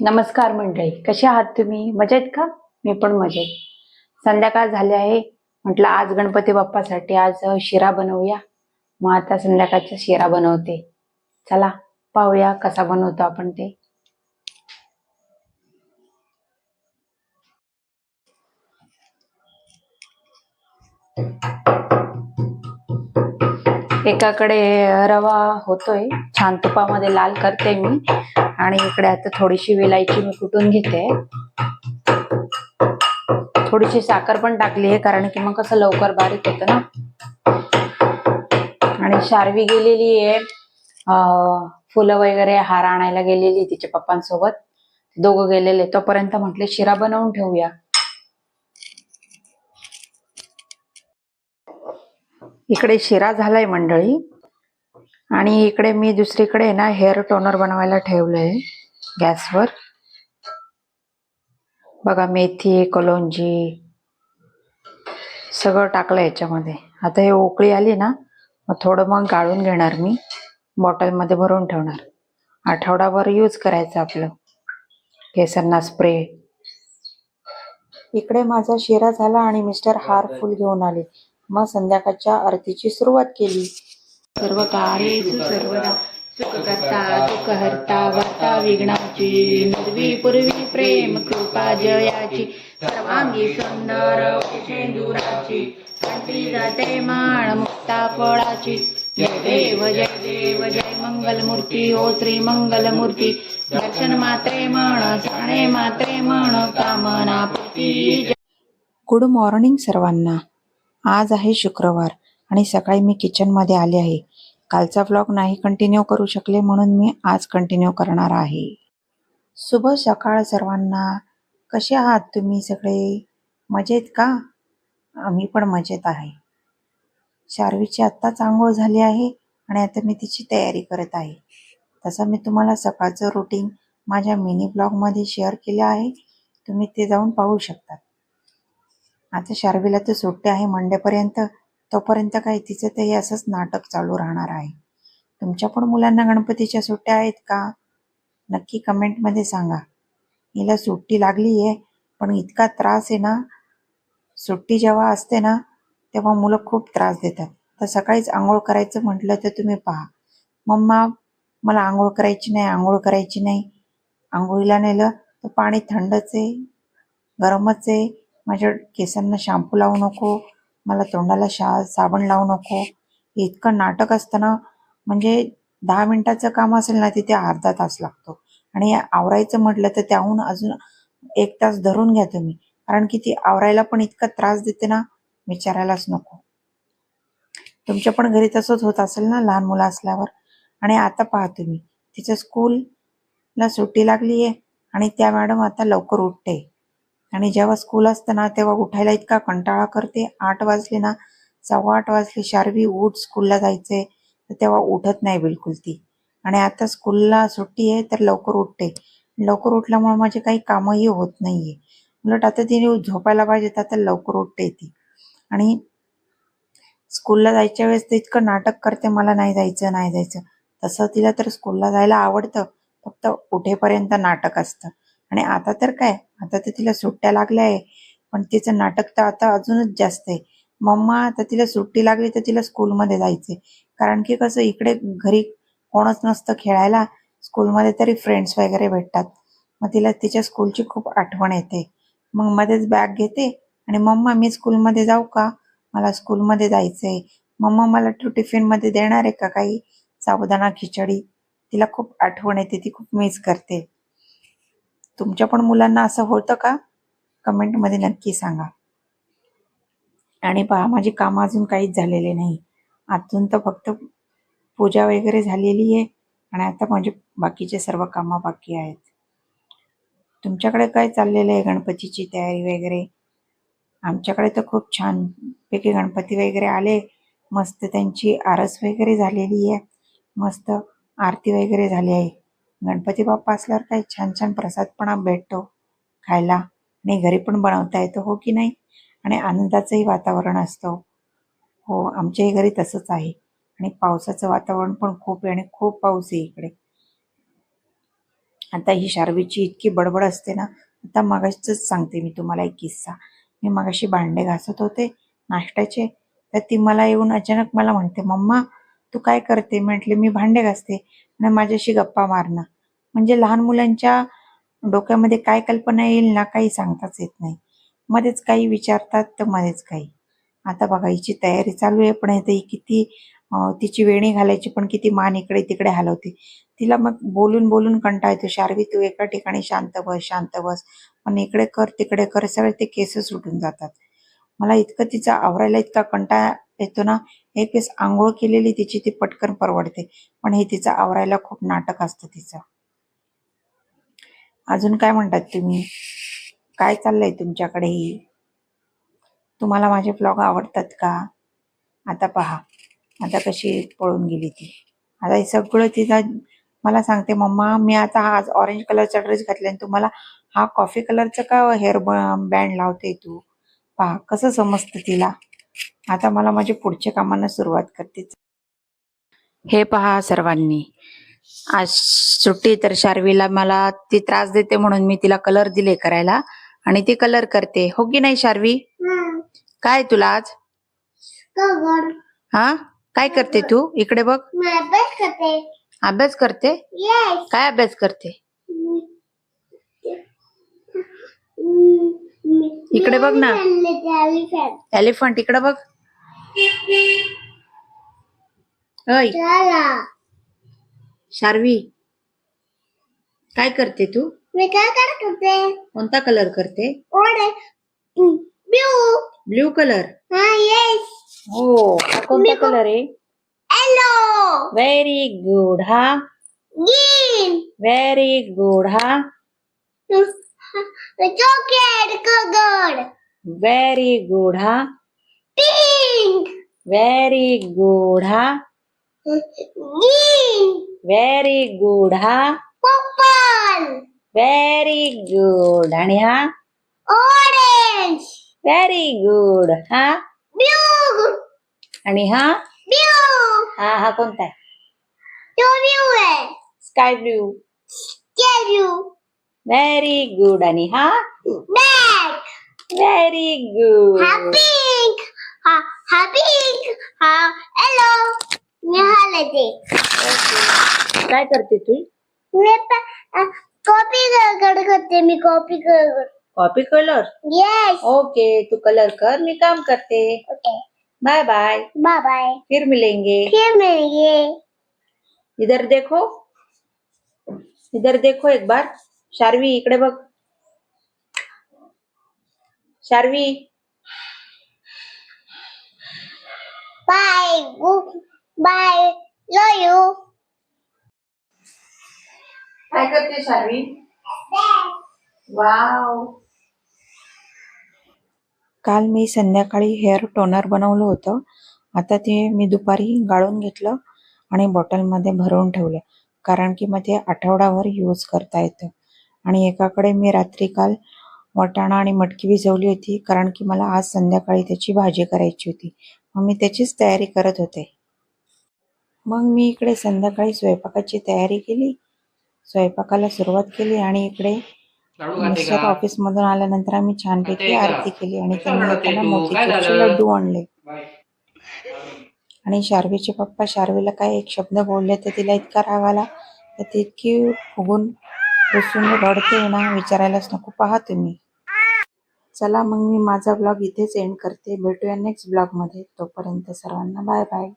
नमस्कार मंडळी कसे आहात तुम्ही? मजेत का? मी पण मजेत. संध्याकाळ झाली आहे. म्हटलं आज गणपती बाप्पासाठी आज शिरा बनवूया. मग आता संध्याकाळचा शिरा बनवते. चला पाहूया कसा बनवतो आपण ते. एकाकडे रवा होतोय. छान तुपामध्ये लाल करते मी. आणि इकडे आता थोडीशी विलायची मी कुटून घेते. थोडीशी साखर पण टाकली आहे कारण की मग कसं लवकर बारीक होतं ना. आणि शारवी गेलेली आहे. फुलं वगैरे हार आणायला गेलेली तिच्या पप्पांसोबत. दोघं गेलेले तोपर्यंत म्हटले शिरा बनवून ठेवूया. इकडे शिरा झालाय मंडळी. आणि इकडे मी दुसरीकडे ना हेअर टोनर बनवायला ठेवलंय गॅसवर. बघा मेथी कलोंजी सगळं टाकलं याच्यामध्ये. आता हे उकळी आली ना मग थोडं मग गाळून घेणार मी. बॉटलमध्ये भरून ठेवणार. आठवडाभर यूज करायचं आपलं. केसांना स्प्रे इकडे माझा शिरा झाला आणि मिस्टर हार फुल घेऊन आले. मग संध्याकाळच्या आरतीची सुरुवात केली. सर्व कार्येषु सर्वदा वार्ता विघ्नाची निर्वी पूर्वी प्रेम कृपा जयाची सर्वांगी सुंदर शेंदुराची कंठी जाते माळ मुक्ता फळाची. जय देव जय देव जय मंगल मूर्ती ओ श्री मंगल मूर्ती दर्शन मात्रे म्हण जाणे मात्रे म्हण कामना गुड मॉर्निंग सर्वांना. आज आहे शुक्रवार आणि सकाळी मी किचनमध्ये आले आहे. कालचा व्लॉग नाही कंटिन्यू करू शकले म्हणून मी आज कंटिन्यू करणार आहे. शुभ सकाळ सर्वांना. कसे आहात तुम्ही सगळे? मजेत का? आम्ही पण मजेत आहे. शार्वीची आत्ताच आंघोळ झाली आहे आणि आता मी तिची तयारी करत आहे. तसं मी तुम्हाला सकाळचं रुटीन माझ्या मिनी ब्लॉगमध्ये शेअर केलं आहे. तुम्ही ते जाऊन पाहू शकतात. आता शार्वीला तर सुट्टी आहे मंडेपर्यंत तोपर्यंत काय तिचं ते हे असंच नाटक चालू राहणार आहे. तुमच्या पण मुलांना गणपतीच्या सुट्ट्या आहेत का? नक्की कमेंटमध्ये सांगा. हिला सुट्टी लागली आहे पण इतका त्रास आहे ना. सुट्टी जेव्हा असते ना तेव्हा मुलं खूप त्रास देतात. तर सकाळीच आंघोळ करायचं म्हटलं तर तुम्ही पहा. मम्मा मला आंघोळ करायची नाही आंघोळ करायची नाही. आंघोळीला नेलं तर पाणी थंडच आहे गरमच आहे. माझ्या केसांना शॅम्पू लावू नको मला तोंडाला शा साबण लावू नको. इतकं नाटक असतं ना म्हणजे दहा मिनिटाचं काम असेल ना तिथे अर्धा तास लागतो. आणि आवरायचं म्हटलं तर त्याहून अजून एक तास धरून घ्या तुम्ही. कारण की ती आवरायला पण इतका त्रास देते ना विचारायलाच नको. तुमच्या पण घरी तसंच होत असेल ना लहान मुलं असल्यावर. आणि आता पहा तुम्ही तिच्या स्कूलला सुट्टी लागली आहे आणि त्या मॅडम आता लवकर उठते. आणि जेव्हा स्कूल असतं ना तेव्हा उठायला इतका कंटाळा करते. आठ वाजले ना सव्वा आठ वाजले शार्वी उठ स्कूलला जायचंय तर तेव्हा उठत नाही बिलकुल ती. आणि आता स्कूलला सुट्टी आहे तर लवकर उठते. लवकर उठल्यामुळे माझे काही कामही होत नाहीये. उलट आता तिने झोपायला पाहिजे तर आता लवकर उठते ती. आणि स्कूलला जायच्या वेळेस तर इतकं नाटक करते मला नाही जायचं नाही जायचं. तसं तिला तर स्कूलला जायला आवडतं. फक्त उठेपर्यंत नाटक असतं. आणि आता तर काय? आता तर तिला सुट्ट्या लागल्या आहे. पण तिचं नाटक तर आता अजूनच जास्त आहे. मम्मा आता तिला सुट्टी लागली तर तिला स्कूलमध्ये जायचंय. कारण की कसं इकडे घरी कोणच नसतं खेळायला. स्कूलमध्ये तरी फ्रेंड्स वगैरे भेटतात. मग तिला तिच्या स्कूलची खूप आठवण येते. मग मध्येच बॅग घेते आणि मम्मा मी स्कूलमध्ये जाऊ का? मला स्कूलमध्ये जायचंय. मम्मा मला तू टिफिनमध्ये देणार आहे का काही? साबुदाणा खिचडी. तिला खूप आठवण येते. ती खूप मिस करते. तुमच्या पण मुलांना असं होतं का? कमेंटमध्ये नक्की सांगा. आणि पहा माझी कामं अजून काहीच झालेले नाही. अजून तर फक्त पूजा वगैरे झालेली आहे आणि आता माझे बाकीचे सर्व कामं बाकी आहेत. तुमच्याकडे काय चाललेलं आहे? गणपतीची तयारी वगैरे? आमच्याकडे तर खूप छान पैकी गणपती वगैरे आले. मस्त त्यांची आरस वगैरे झालेली आहे. मस्त आरती वगैरे झाली आहे. गणपती बाप्पा असल्यावर काही छान छान प्रसाद पण भेटतो खायला. आणि घरी पण बनवता येतो हो की नाही? आणि आनंदाचंही वातावरण असतं. हो आमच्याही घरी तसंच आहे. आणि पावसाचं वातावरण पण खूप आहे आणि खूप पाऊस आहे इकडे. आता ही शार्वीची इतकी बडबड असते ना आता मागाशीच सांगते मी तुम्हाला एक किस्सा. मी मागाशी भांडे घासत होते नाश्त्याचे तर ती मला येऊन अचानक मला म्हणते मम्मा तू काय करते? म्हटले मी भांडे घासते. आणि माझ्याशी गप्पा मारणं. म्हणजे लहान मुलांच्या डोक्यामध्ये काय कल्पना येईल ना काही सांगताच येत नाही. मध्येच काही विचारतात तर मध्येच काही. आता बघा हिची तयारी चालू आहे पण ही किती तिची वेणी घालायची पण किती मान इकडे तिकडे हलवते. तिला मग बोलून बोलून कंटा येतो. शार्वी तू एका ठिकाणी शांत बस शांत बस. पण इकडे कर तिकडे कर सगळे ते केस सुटून जातात. मला इतकं तिचा आवरायला इतका कंटाळा येतो ना एक वेळेस आंघोळ केलेली तिची ती पटकन परवडते. पण हे तिचं आवरायला खूप नाटक असतं तिचं. अजून काय म्हणतात तुम्ही? काय चाललंय तुमच्याकडे तुम्हाला माझे ब्लॉग आवडतात का? आता पहा. आता कशी पळून गेली ती. आता हे सगळं तिला मला सांगते मम्मा मी आता हा आज ऑरेंज कलरचा ड्रेस घातला आणि तुम्हाला हा कॉफी कलरचा का हेअर बँड लावते तू? पहा कसं समजतं तिला? आता मला माझ्या पुढच्या कामांना सुरुवात करते. हे पहा सर्वांनी. आज सुट्टी तर शार्वीला मला ती त्रास देते म्हणून मी तिला कलर दिले करायला आणि ती कलर करते. हो की नाही शार्वी? काय तुला आज? हा? काय करते तू? इकडे बघ. मैं अभ्यास करते. अभ्यास करते? यस काय अभ्यास करते? इकडे बघ ना. एलिफंट इकडे बघ. अय शार्वी काय करते तू? मी काय करते कोणता कलर करते? ओडे ब्लू कलर हा येस हो हा कोणता कलर आहे? येलो व्हेरी गुड हा? ग्रीन व्हेरी गुड हा? चॉकलेट गगन व्हेरी गुड हा? पिंक व्हेरी गुड हा ग्रीन व्हेरी गुड हा पर्पल व्हेरी गुड आणि हा? ऑरेंज व्हेरी गुड हा ब्लू आणि हा? ब्लू हा हा कोणता आहे? तो ब्लू है स्काय ब्ल्यू क्या ब्लू व्हेरी गुड आणि हा? ब्लैक व्हेरी गुड हा पिंक हा हा पिंक हा येलो मी लेते काय करते तू? मी कॉपी करते मी copy copy colour? Yes okay तू कलर कर मी काम करते okay bye bye bye bye फिर मिलेंगे। फिर मिलेंगे। इधर देखो। इधर देखो एक बार। शार्वी इकडे बघ। Sharvi. Bye bye love you काय करते शार्वी? वाव काल मी संध्याकाळी हेअर टोनर बनवलं होतं. आता ते मी दुपारी गाळून घेतलं आणि बॉटलमध्ये भरून ठेवलं. कारण की मग ते आठवडाभर यूज करता येतं. आणि एकाकडे मी रात्री काल वाटाणा आणि मटकी भिजवली होती. कारण की मला आज संध्याकाळी त्याची भाजी करायची होती. मग मी त्याचीच तयारी करत होते. मग मी इकडे संध्याकाळी स्वयंपाकाची तयारी केली. स्वयंपाकाला सुरुवात केली आणि इकडे मिस्टर का? ऑफिस मधून आल्यानंतर आम्ही छानपैकी? आरती केली आणि त्यांनी येताना झालं? लड्डू आणले. आणि शार्वीचे पप्पा शार्वीला काय एक शब्द बोलले तर तिला इतका राग आला तर ती इतकी फुगून रुसून रडते ना विचारायलाच नको. पहा तुम्ही. चला मग मी माझा ब्लॉग इथेच एंड करते. भेटूया नेक्स्ट ब्लॉगमध्ये. तोपर्यंत सर्वांना बाय बाय